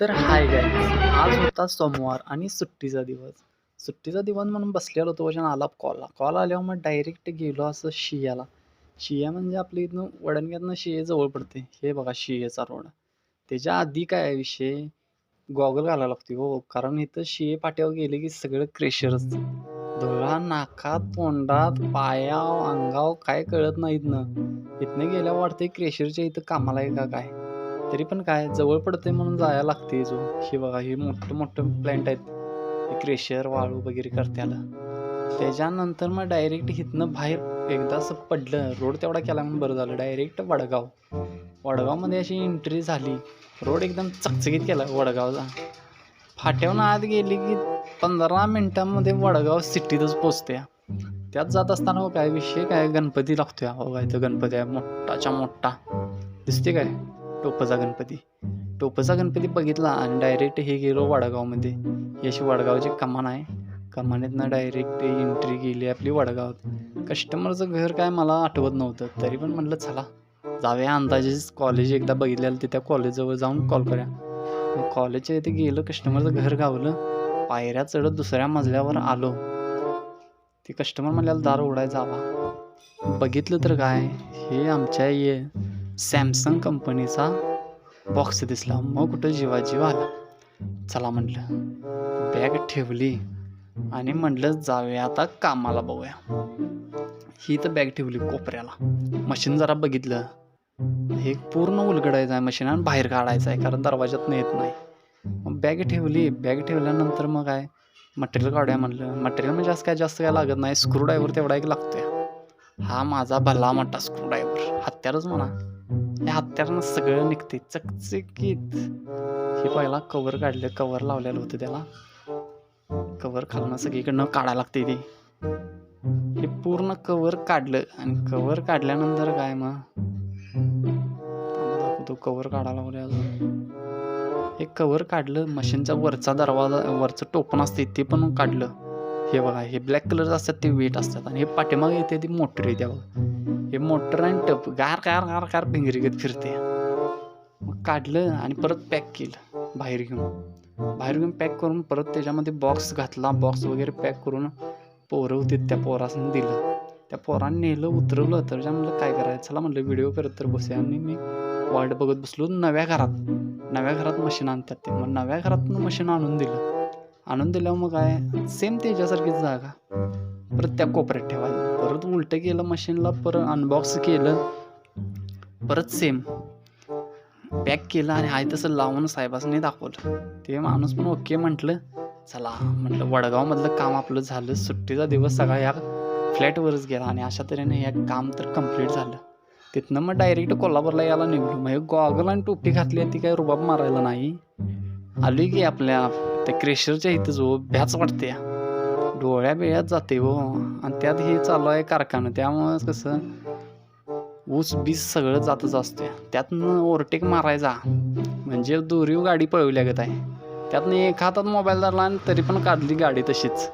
तर hi guys आज होता सोमवार आणि सुट्टीचा दिवस. सुट्टीचा दिवस म्हणून बसलेलो होतो वचन आला कॉल कॉल आल्यावर मग डायरेक्ट गेलो असं शियाला. शिया म्हणजे आपल्या इथनं वडणग्यातनं शिये जवळ पडते. हे बघा शियेचा रोड. त्याच्या आधी काय विषय? गॉगल घालायला लागते हो. कारण इथं शिये पाट्यावर गेले की सगळं क्रेशरच धुळा नाकात तोंडात पायाव अंगाव काय कळत नाही इथनं. इथनं गेल्यावर वाटते क्रेशरच्या इथं कामाला आहे का काय? तरी पण काय जवळ पडतंय म्हणून जायला लागते जो हे बघा हे मोठं मोठं प्लॅन्ट आहेत. क्रेशर वाळू वगैरे करत्याला. त्याच्यानंतर मग डायरेक्ट हिथनं बाहेर एकदा असं पडलं रोड तेवढा केला म्हणून बरं झालं. डायरेक्ट वडगाव. वडगावमध्ये अशी एंट्री झाली. रोड एकदम चकचकीत केला वडगावचा फाट्यावरून आत गेली की पंधरा मिनिटांमध्ये वडगाव सिटीतच पोचते त्यात जात असताना हो काय विषय काय गणपती लागतोय. हो काय तर गणपती आहे. मोठाच्या मोठा. दिसते काय? टोपचा गणपती टोपचा गणपती बघितला आणि डायरेक्ट हे गेलो वडगावमध्ये. यश अशी वडगावची कमान आहे. कमानीतनं डायरेक्ट एंट्री केली आपली वडगावात कस्टमरचं घर काय मला आठवत नव्हतं. तरी पण म्हटलं चला जाऊया. अंदाजे कॉलेज एकदा बघितलेलं ते त्या कॉलेजजवळ जाऊन कॉल करूया. कॉलेजच्या इथे गेलं कस्टमरचं घर गावलं. पायऱ्या चढत दुसऱ्या मजल्यावर आलो. ते कस्टमर म्हणल्याला दार उडाय जावा. बघितलं तर काय? हे आमच्या ये सॅमसंग कंपनीचा बॉक्स दिसला. मग कुठं जीवाजीव आला? चला म्हटलं बॅग ठेवली आणि म्हटलं जाऊया आता कामाला बघूया. ही तर बॅग ठेवली कोपऱ्याला. मशीन जरा बघितलं. हे पूर्ण उलगडायचं आहे मशीन आणि बाहेर काढायचं आहे कारण दरवाजातनं येत नाही. मग बॅग ठेवली. बॅग ठेवल्यानंतर मग काय? मटेरियल काढूया म्हटलं मटेरियल म्हणजे असं काय जास्त काय लागत नाही. स्क्रूड्रायव्हर तेवढा एक लागतोय. हा माझा भला मोठा स्क्रूड्रायव्हर हत्यारच म्हणा. या हत्यारनं सगळं निघते चकचकीत. हे पहिला कवर काढलं कवर लावलेलं होतं त्याला. कवर खालनं सगळीकडनं काढायला लागते ते. हे पूर्ण कवर काढलं आणि कवर काढल्यानंतर काय मग? तो कवर काढायला लागले अजून. हे कवर काढलं मशीनचा वरचा दरवाजा वरचं टोपण असते ते पण काढलं. हे बघा हे ब्लॅक कलर असतात ते वेट असतात आणि हे पाठीमागे येते ती मोटर येते बघा. हे मोटर आणि टप गार गार गार गार घेत फिरते. मग काढलं आणि परत पॅक केलं बाहेर घेऊन. बाहेर घेऊन पॅक करून परत त्याच्यामध्ये बॉक्स घातला बॉक्स वगैरे पॅक करून पोरं होते त्या पोरासनं दिलं. त्या पोरांनी नेलं उतरवलं तर त्या म्हणलं काय करायचं? चला म्हणलं व्हिडिओ करत तर बसूया. आणि मी वाट बघत बसलो नव्या घरात. नव्या घरात मशीन आणतात ते. मग नव्या घरातून मशीन आणून दिलं. आणून दिल्यावर मग काय? सेम त्याच्यासारखीच जागा. परत त्या कोपऱ्यात ठेवायचं. परत उलटं केलं मशीनला परत अनबॉक्स केलं. परत सेम पॅक केलं आणि आहे तसं लावून साहेबासने दाखवलं. ते माणूस पण ओके म्हटलं. चला म्हटलं वडगावमधलं काम आपलं झालं. सुट्टीचा दिवस सगळा या फ्लॅटवरच गेला आणि अशा तऱ्हेने हे काम तर कंप्लीट झालं. तिथनं मग डायरेक्ट कोल्हापूरला यायला निघलो. मग गॉगल आणि टोपी घातली ती काही रुबाब मारायला नाही. आली की आपल्या त्या क्रेशरच्या इथं जो भ्याच वाटते डोळ्या बिळ्यात जाते हो. आणि त्यात हे चालू आहे कारखाना. त्यामुळं कसं ऊस बीस सगळं जातच असते त्यातनं ओव्हरटेक मारायचा. म्हणजे दोरीव गाडी पळवल्या गत आहे त्यातनं एक हातात मोबाईल धरला आणि तरी पण काढली गाडी तशीच.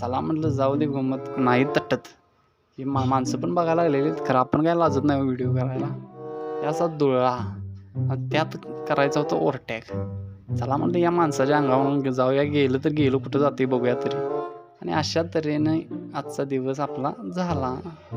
चला म्हटलं जाऊ दे गमत. नाही तटत. ही मा माणसं पण बघायला लागलेली आहेत. खरं आपण काय लाजत नाही हो व्हिडिओ करायला. याचा असा त्यात करायचा होता ओव्हरटॅक. चला म्हणते या माणसाच्या अंगावरून जाऊया. गेलं तर गेलो कुठं जाते बघूया तरी. आणि अशा तऱ्हेने आजचा दिवस आपला झाला.